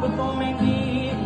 before my feet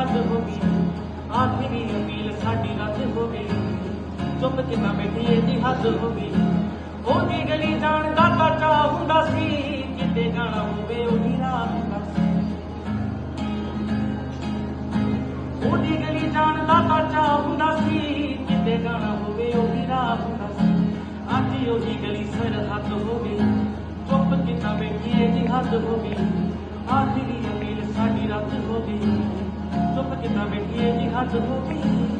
ਹੱਦ ਹੋ ਗਈ। ਆਖਰੀ ਅਪੀਲ ਸਾਡੀ ਰੱਦ ਹੋ ਗਈ। ਚੁੱਪ ਕਿੰਨਾ ਬੈਠੀ ਇਹਦੀ ਹੱਦ ਹੋ ਗਈ। ਉਹਦੀ ਗਲੀ ਜਾਣ ਦਾ ਤਾਂ ਚਾਹ ਹੁੰਦਾ ਸੀ। ਕਿਤੇ ਜਾਣਾ ਹੋਵੇ, ਉਹਦੀ ਰਾਹ ਹੁੰਦਾ ਸੀ। ਉਹਦੀ ਗਲੀ ਜਾਣ ਦਾ ਤਾਂ ਚਾਹ ਸੀ। ਕਿਤੇ ਜਾਣਾ ਹੋਵੇ, ਉਹਦੀ ਰਾਹ ਹੁੰਦਾ ਸੀ। ਅੱਜ ਉਹਦੀ ਗਲੀ ਸਰਹੱਦ ਹੋ ਗਈ। ਚੁੱਪ ਕਿੰਨਾ ਬੈਠੀ ਇਹਦੀ ਹੱਦ ਹੋ ਗਈ। ਆਖਰੀ ਅਪੀਲ ਸਾਡੀ ਰੱਦ ਹੋ ਗਈ। 做不见那边夜景，他怎么明？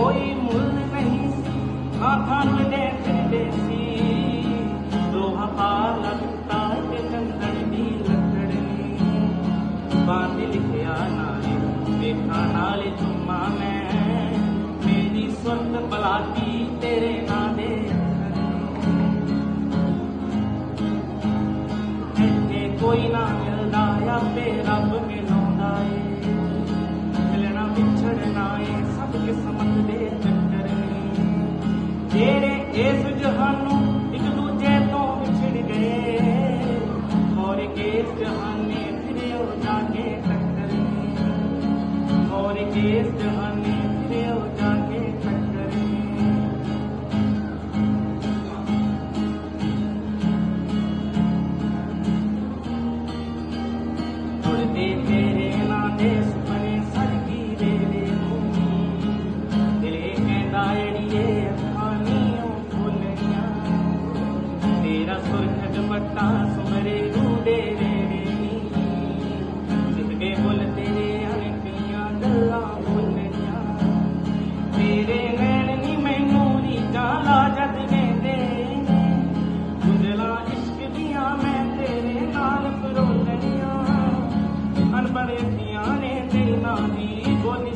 ਕੋਈ ਮੁੱਲ ਨਹੀਂ, ਆਖਾਂ ਦੇ ਫਿਰਦੇ ਸੀ ਦੋਹਾ ਪਾ ਲੱਗਦਾ ਤੇ ਚੰਦਨ ਦੀ ਲੱਕੜਨੀ ਬਾਤ ਲਿਖਿਆ ਨਾਲੇ, ਵੇਖਾਂ ਨਾਲੇ ਚੁੰਮਾ ਮੈਂ। ਮੇਰੀ ਸੁਰਤ ਬਲਾਤੀ ਤੇਰੇ ਨਾਲ is the unknown. bonito.